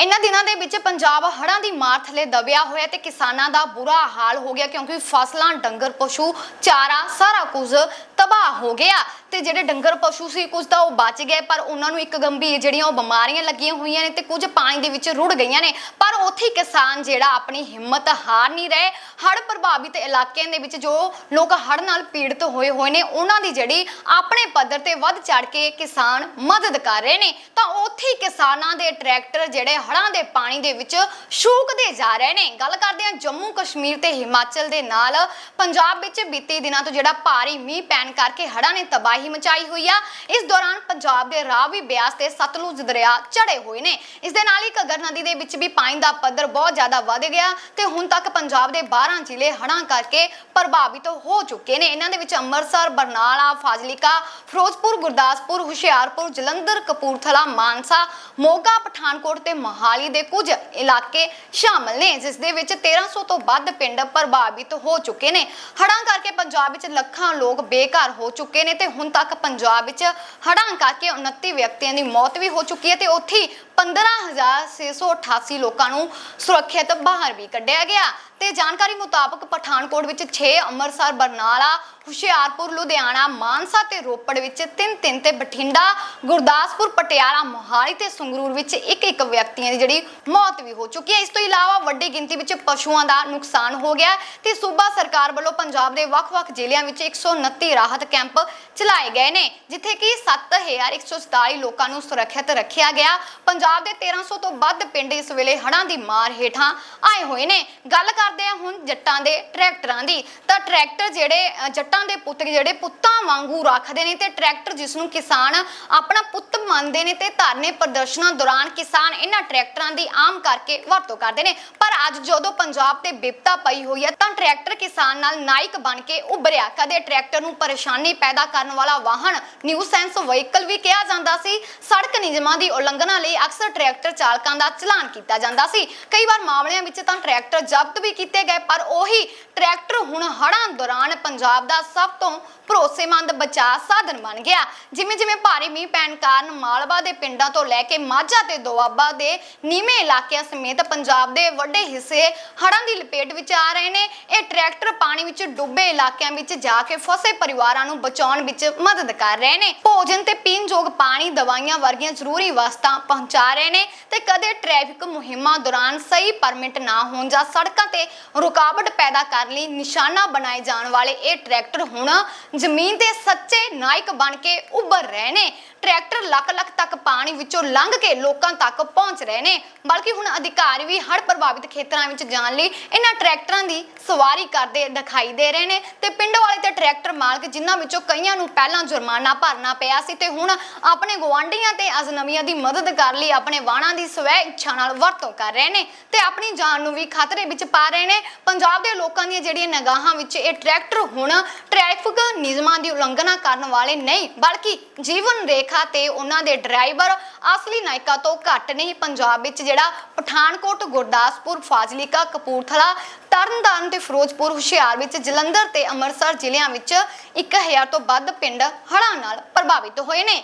ਇਹਨਾਂ ਦਿਨਾਂ ਦੇ ਵਿੱਚ ਪੰਜਾਬ ਹੜ੍ਹਾਂ ਦੀ ਮਾਰ ਥਲੇ ਦਬਿਆ ਹੋਇਆ ਤੇ ਕਿਸਾਨਾਂ ਦਾ ਬੁਰਾ ਹਾਲ ਹੋ ਗਿਆ ਕਿਉਂਕਿ ਫਸਲਾਂ, ਡੰਗਰ, ਪਸ਼ੂ, ਚਾਰਾ ਸਾਰਾ ਕੁਝ ਤਬਾਹ ਹੋ ਗਿਆ ਤੇ ਜਿਹੜੇ ਡੰਗਰ, ਪਸ਼ੂ ਸੀ ਕੁਝ ਤਾਂ ਉਹ ਬਚ ਗਏ, ਪਰ ਉਹਨਾਂ ਨੂੰ ਇੱਕ ਗੰਭੀਰ ਜਿਹੜੀਆਂ ਉਹ ਬਿਮਾਰੀਆਂ ਲੱਗੀਆਂ ਹੋਈਆਂ ਨੇ ਤੇ ਕੁਝ ਪਾਣੀ ਦੇ ਵਿੱਚ ਰੁੜ ਗਈਆਂ ਨੇ। ਪਰ ਉੱਥੇ ਕਿਸਾਨ ਜਿਹੜਾ ਆਪਣੀ ਹਿੰਮਤ ਹਾਰ ਨਹੀਂ ਰਹੇ। ਹੜ੍ਹ ਪ੍ਰਭਾਵਿਤ ਇਲਾਕਿਆਂ ਦੇ ਵਿੱਚ ਜੋ ਲੋਕ ਹੜ੍ਹ ਨਾਲ ਪੀੜਤ ਹੋਏ ਹੋਏ ਨੇ, ਉਹਨਾਂ ਦੀ ਜਿਹੜੀ ਆਪਣੇ ਪੱਧਰ ਤੇ ਵੱਧ ਚੜ ਕੇ ਕਿਸਾਨ ਮਦਦ ਕਰ ਰਹੇ ਨੇ। ਤਾਂ ਉੱਥੇ ਕਿਸਾਨਾਂ ਦੇ ਟਰੈਕਟਰ ਜਿਹੜੇ ਹੜ੍ਹਾਂ ਦੇ ਪਾਣੀ ਦੇ ਵਿੱਚ ਸ਼ੂਕਦੇ ਜਾ ਰਹੇ ਨੇ। ਗੱਲ ਕਰਦੇ ਹਾਂ ਜੰਮੂ ਕਸ਼ਮੀਰ ਤੇ ਹਿਮਾਚਲ ਦੇ ਨਾਲ। ਪੰਜਾਬ ਵਿੱਚ ਬੀਤੇ ਦਿਨਾਂ ਤੋਂ ਜਿਹੜਾ ਭਾਰੀ ਮੀਂਹ ਪੈਣ ਕਰਕੇ ਹੜ੍ਹਾਂ ਨੇ ਤਬਾਹੀ ਮਚਾਈ ਹੋਈ ਆ। ਇਸ ਦੌਰਾਨ ਪੰਜਾਬ ਦੇ ਰਾਵੀ ਬਿਆਸ ਤੇ ਸਤਲੁਜ ਦਰਿਆ ਚੜੇ ਹੋਏ ਨੇ। ਇਸ ਦੇ ਨਾਲ ਹੀ ਘੱਗਰ ਨਦੀ ਦੇ ਵਿੱਚ ਵੀ ਪਾਣੀ ਦਾ ਪੱਧਰ ਬਹੁਤ ਜ਼ਿਆਦਾ ਵੱਧ ਗਿਆ ਤੇ ਹੁਣ ਤੱਕ ਪੰਜਾਬ ਦੇ 12 ਜ਼ਿਲ੍ਹੇ ਹੜ੍ਹਾਂ ਕਰਕੇ ਪ੍ਰਭਾਵਿਤ ਹੋ ਚੁੱਕੇ ਨੇ। ਇਹਨਾਂ ਦੇ ਵਿੱਚ ਅੰਮ੍ਰਿਤਸਰ, ਬਰਨਾਲਾ, ਫਾਜ਼ਿਲਕਾ, ਫਿਰੋਜ਼ਪੁਰ, ਗੁਰਦਾਸਪੁਰ, ਹੁਸ਼ਿਆਰਪੁਰ, ਜਲੰਧਰ, ਕਪੂਰਥਲਾ, ਮਾਨਸਾ, ਮੋਗਾ, ਪਠਾਨਕੋਟ ਤੇ ਮੋਹਾਲੀ ਦੇ ਕੁਝ ਇਲਾਕੇ ਸ਼ਾਮਲ ਨੇ, ਜਿਸ ਦੇ ਵਿੱਚ 1300 ਤੋਂ ਵੱਧ ਪਿੰਡ ਪ੍ਰਭਾਵਿਤ ਹੋ ਚੁੱਕੇ ਨੇ। ਹੜ੍ਹਾਂ ਕਰਕੇ ਪੰਜਾਬ ਵਿੱਚ ਲੱਖਾਂ ਲੋਕ ਬੇਘਰ ਹੋ ਚੁੱਕੇ ਨੇ ਤੇ ਹੁਣ ਤੱਕ ਪੰਜਾਬ ਵਿੱਚ ਹੜ੍ਹਾਂ ਕਰਕੇ 29 ਵਿਅਕਤੀਆਂ ਦੀ ਮੌਤ ਵੀ ਹੋ ਚੁੱਕੀ ਹੈ ਤੇ ਉੱਥੇ 15688 ਲੋਕਾਂ ਨੂੰ ਸੁਰੱਖਿਅਤ ਬਾਹਰ ਵੀ ਕੱਢਿਆ ਗਿਆ। ਤੇ ਜਾਣਕਾਰੀ ਮੁਤਾਬਕ ਪਠਾਨਕੋਟ ਵਿੱਚ 6 ਅੰਮ੍ਰਿਤਸਰ, ਬਰਨਾਲਾ, ਹੁਸ਼ਿਆਰਪੁਰ, ਲੁਧਿਆਣਾ, ਮਾਨਸਾ ਤੇ ਰੋਪੜ ਵਿੱਚ 3-3 ਤੇ ਬਠਿੰਡਾ, ਗੁਰਦਾਸਪੁਰ, ਪਟਿਆਲਾ, ਮੋਹਾਲੀ ਤੇ ਸੰਗਰੂਰ ਵਿੱਚ ਇੱਕ ਇੱਕ ਵਿਅਕਤੀਆਂ ਦੀ ਜਿਹੜੀ ਮੌਤ ਵੀ ਹੋ ਚੁੱਕੀ ਹੈ। ਇਸ ਤੋਂ ਇਲਾਵਾ ਵੱਡੀ ਗਿਣਤੀ ਵਿੱਚ ਪਸ਼ੂਆਂ ਦਾ ਨੁਕਸਾਨ ਹੋ ਗਿਆ ਤੇ ਸੂਬਾ ਸਰਕਾਰ ਵੱਲੋਂ ਪੰਜਾਬ ਦੇ ਵੱਖ-ਵੱਖ ਜ਼ਿਲ੍ਹਿਆਂ ਵਿੱਚ 129 ਰਾਹਤ ਕੈਂਪ ਚਲਾਏ ਗਏ ਨੇ, ਜਿੱਥੇ ਕਿ 7147 ਲੋਕਾਂ ਨੂੰ ਸੁਰੱਖਿਅਤ ਰੱਖਿਆ ਗਿਆ। ਪੰਜਾਬ ਦੇ 1300 ਤੋਂ ਵੱਧ ਪਿੰਡ ਇਸ ਵੇਲੇ ਹੜ੍ਹਾਂ ਦੀ ਮਾਰ ਹੇਠਾਂ ਆਏ ਹੋਏ ਨੇ। ਗੱਲ ਕਰਦੇ ਆ ਹੁਣ ਜੱਟਾਂ ਦੇ ਟਰੈਕਟਰਾਂ ਦੀ। ਤਾਂ ਟਰੈਕਟਰ ਜਿਹੜੇ ਜੱਟਾਂ ਦੇ ਪੁੱਤ ਜਿਹੜੇ ਪੁੱਤਾਂ ਵਾਂਗੂ ਰੱਖਦੇ ਨੇ ਤੇ ਟਰੈਕਟਰ ਜਿਸ ਨੂੰ ਕਿਸਾਨ ਆਪਣਾ ਪੁੱਤ ਮੰਨਦੇ ਨੇ ਤੇ ਧਰਨੇ ਪ੍ਰਦਰਸ਼ਨਾਂ ਦੌਰਾਨ ਕਿਸਾਨ ਇਹਨਾਂ ਟਰੈਕਟਰਾਂ ਦੀ ਆਮ ਕਰਕੇ ਵਰਤੋਂ ਕਰਦੇ ਨੇ। ਪਰ ਅੱਜ ਜਦੋਂ ਪੰਜਾਬ ਤੇ ਬਿਪਤਾ ਪਈ ਹੋਈ ਹੈ, ਤਾਂ ਟਰੈਕਟਰ ਕਿਸਾਨ ਨਾਲ ਨਾਇਕ ਬਣ ਕੇ ਉੱਭਰਿਆ। ਕਦੇ ਟਰੈਕਟਰ ਨੂੰ ਪਰੇਸ਼ਾਨੀ ਪੈਦਾ ਕਰਨ ਵਾਲਾ ਵਾਹਨ ਨਿਊ ਸੈਂਸ ਵਹੀਕਲ ਵੀ ਕਿਹਾ ਜਾਂਦਾ ਸੀ। ਸੜਕ ਨਿਯਮਾਂ ਦੀ ਉਲੰਘਣਾ ਲਈ ਅਕਸਰ ਟਰੈਕਟਰ ਚਾਲਕਾਂ ਦਾ ਚਲਾਨ ਕੀਤਾ ਜਾਂਦਾ ਸੀ। ਕਈ ਵਾਰ ਮਾਮਲਿਆਂ ਵਿੱਚ ਤਾਂ ਟਰੈਕਟਰ ਜ਼ਬਤ ਵੀ ਕੀਤੇ ਗਏ, ਪਰ ਉਹੀ ਟਰੈਕਟਰ ਹੁਣ ਹੜ੍ਹਾਂ ਦੌਰਾਨ ਪੰਜਾਬ ਦਾ ਸਭ ਤੋਂ ਭਰੋਸੇਮੰਦ ਬਚਾਅ ਸਾਧਨ ਬਣ ਗਿਆ। ਜਿਵੇਂ ਜਿਵੇਂ ਭਾਰੀ ਮੀਂਹ ਪੈਣ ਕਾਰਨ ਮਾਲਵਾ ਦੇ ਪਿੰਡਾਂ ਤੋਂ ਲੈ ਕੇ ਮਾਝਾ ਤੇ ਦੁਆਬਾ ਦੇ ਨੀਵੇਂ ਇਲਾਕਿਆਂ ਸਮੇਤ ਪੰਜਾਬ ਦੇ ਵੱਡੇ ਹਿੱਸੇ ਹੜ੍ਹਾਂ ਦੀ ਲਪੇਟ ਵਿੱਚ ਆ ਰਹੇ ਨੇ। ਇਹ ਟਰੈਕਟਰ ਪਾਣੀ ਵਿੱਚ ਡੁੱਬੇ ਇਲਾਕਿਆਂ ਵਿੱਚ ਜਾ ਕੇ ਫਸੇ ਪਰਿਵਾਰਾਂ ਨੂੰ ਬਚਾਉਣ ਵਿੱਚ ਮਦਦ ਕਰ ਰਹੇ ਨੇ। ਭੋਜਨ ਤੇ ਪੀਣ ਪਾਣੀ ਦਵਾਈਆਂ ਵਰਗੀਆਂ ਜ਼ਰੂਰੀ ਵਸਤਾਂ ਪਹੁੰਚਾ ਰਹੇ ਨੇ ਤੇ ਕਦੇ ਟ੍ਰੈਫਿਕ ਮੁਹਿੰਮਾਂ ਦੌਰਾਨ ਸਹੀ ਪਰਮਿਟ ਨਾ ਹੋਣ ਜਾਂ ਸੜਕਾਂ ਤੇ ਰੁਕਾਵਟ ਪੈਦਾ ਕਰਨ ਲਈ ਨਿਸ਼ਾਨਾ ਬਣਾਏ ਜਾਣ ਵਾਲੇ ਇਹ ਟਰੈਕਟਰ ਹੁਣ ਜ਼ਮੀਨ ਦੇ ਸੱਚੇ ਨਾਇਕ ਬਣ ਕੇ ਉੱਭਰ ਰਹੇ ਨੇ। ਟਰੈਕਟਰ ਲੱਖ ਲੱਖ ਤੱਕ ਪਾਣੀ ਵਿੱਚੋਂ ਲੰਘ ਕੇ ਲੋਕਾਂ ਤੱਕ ਪਹੁੰਚ ਰਹੇ ਨੇ। ਬਲਕਿ ਹੁਣ ਅਧਿਕਾਰੀ ਵੀ ਹੜ੍ਹ ਪ੍ਰਭਾਵਿਤ ਖੇਤਰਾਂ ਵਿੱਚ ਜਾਣ ਲਈ ਇਹਨਾਂ ਟਰੈਕਟਰਾਂ ਦੀ ਸਵਾਰੀ ਕਰਦੇ ਦਿਖਾਈ ਦੇ ਰਹੇ ਨੇ ਤੇ ਪਿੰਡ ਵਾਲੇ ਟਰੈਕਟਰ ਮਾਲਕ ਜਿਨ੍ਹਾਂ ਵਿੱਚੋਂ ਕਈਆਂ ਨੂੰ ਪਹਿਲਾਂ ਜੁਰਮਾਨਾ ਭਰਨਾ ਪਿਆ ਸੀ ਤੇ ਹੁਣ ਆਪਣੇ ਗਵਾਂਢੀਆਂ ਤੇ ਅਜਨਬੀਆਂ ਦੀ ਮਦਦ ਕਰ ਲਈ ਆਪਣੇ ਵਾਹਨਾਂ ਦੀ ਸਵੈ ਇੱਛਾ ਨਾਲ ਵਰਤੋਂ ਕਰ ਰਹੇ ਨੇ ਤੇ ਆਪਣੀ ਜਾਨ ਨੂੰ ਵੀ ਖਤਰੇ ਵਿੱਚ ਪਾ ਰਹੇ ਨੇ। ਪੰਜਾਬ ਦੇ ਲੋਕਾਂ ਦੀਆਂ ਜਿਹੜੀਆਂ ਨਿਗਾਹਾਂ ਵਿੱਚ ਇਹ ਟਰੈਕਟਰ ਹੁਣ ਟ੍ਰੈਫਿਕ ਨਿਯਮਾਂ ਦੀ ਉਲੰਘਣਾ ਕਰਨ ਵਾਲੇ ਨਹੀਂ, ਬਲਕਿ ਜੀਵਨ ਰੇਖਾ ਤੇ ਉਹਨਾਂ ਦੇ ਡਰਾਈਵਰ ਅਸਲੀ ਨਾਇਕਾ ਤੋਂ ਘੱਟ ਨਹੀਂ, ਪੰਜਾਬ ਵਿੱਚ ਜਿਹੜਾ ਪਠਾਨਕੋਟ, ਗੁਰਦਾਸਪੁਰ, ਫਾਜ਼ਿਲਕਾ, ਕਪੂਰਥਲਾ, ਤਰਨਤਾਰਨ ਤੇ ਫਿਰੋਜ਼ਪੁਰ, ਹੁਸ਼ਿਆਰ ਵਿੱਚ ਜਲੰਧਰ ਤੇ ਅੰਮ੍ਰਿਤਸਰ ਜ਼ਿਲ੍ਹਿਆਂ ਵਿੱਚ 1000 ਤੋਂ ਵੱਧ ਪਿੰਡ ਹੜ੍ਹਾਂ ਨਾਲ ਪ੍ਰਭਾਵਿਤ ਹੋਏ ਨੇ।